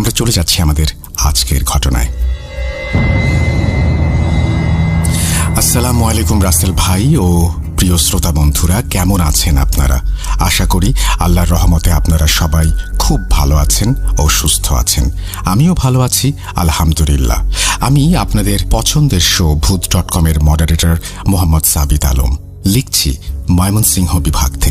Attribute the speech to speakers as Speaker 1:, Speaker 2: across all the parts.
Speaker 1: আমরা চলে যাচ্ছি আমাদের আজকের ঘটনায়। আসসালামু আলাইকুম রাসেল ভাই ও প্রিয় শ্রোতা বন্ধুরা, কেমন আছেন আপনারা? আশা করি আল্লাহর রহমতে আপনারা সবাই খুব ভালো আছেন ও সুস্থ আছেন। আমিও ভালো আছি, আলহামদুলিল্লাহ। আমি আপনাদের পছন্দের শো ভূত ডট কমের মডারেটর মোহাম্মদ সাবিত আলম। লিখছি ময়মনসিংহ বিভাগ থেকে।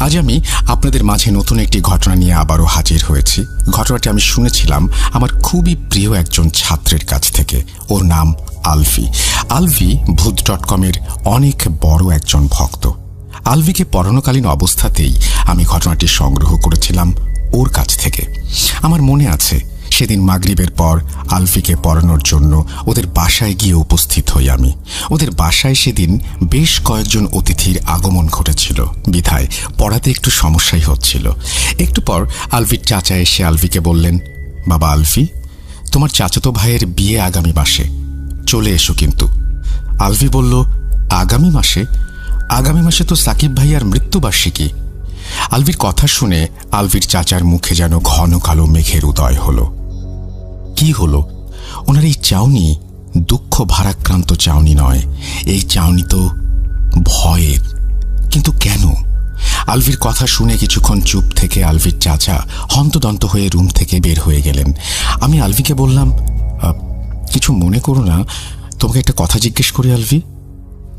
Speaker 1: আজ আমি আপনাদের মাঝে নতুন একটি ঘটনা নিয়ে আবারও হাজির হয়েছি। ঘটনাটি আমি শুনেছিলাম আমার খুবই প্রিয় একজন ছাত্রের কাছ থেকে। ওর নাম আলফি আলভি ভূত ডট কমের অনেক বড় একজন ভক্ত। আলভিকে পড়ানোকালীন অবস্থাতেই আমি ঘটনাটি সংগ্রহ করেছিলাম ওর কাছ থেকে। আমার মনে আছে সেদিন মাগরিবের পর আলফিকে পড়ানোর জন্য ওদের বাসায় গিয়ে উপস্থিত হই আমি। ওদের বাসায় সেদিন বেশ কয়েকজন অতিথির আগমন ঘটেছিল। বিধায় পড়াতে একটু সমস্যাই হচ্ছিল। একটু পর আলফির চাচা এসে আলফিকে বললেন, বাবা আলফি, তোমার চাচাতো ভাইয়ের বিয়ে আগামী মাসে। চলে এসো কিন্তু। আলফি বলল, আগামী মাসে? আগামী মাসে তো সাকিব ভাইয়ার মৃত্যুবার্ষিকী। আলভির কথা শুনে আলভির চাচার মুখে যেন ঘন কালো মেঘের উদয় হলো। কি হলো? ওনার এই চাউনি দুঃখ ভারাক্রান্ত চাউনি নয়। এই চাউনি তো ভয়ের। কিন্তু কেন? আলভির কথা শুনে কিছুক্ষণ চুপ থেকে আলভির চাচা হন্তদন্ত হয়ে রুম থেকে বের হয়ে গেলেন। আমি আলভিকে বললাম কিছু মনে করো না। তোমাকে একটা কথা জিজ্ঞেস করি, আলভি?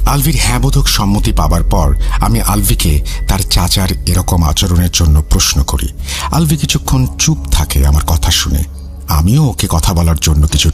Speaker 1: আলভির হ্যাঁবোধক সম্মতি পাবার পর আমি আলভিকে তার চাচার এরকম আচরণের জন্য প্রশ্ন করি। আলভি কিছুক্ষণ চুপ থাকে আমার কথা শুনে। আমিও ওকে কথা বলার জন্য কিছুটা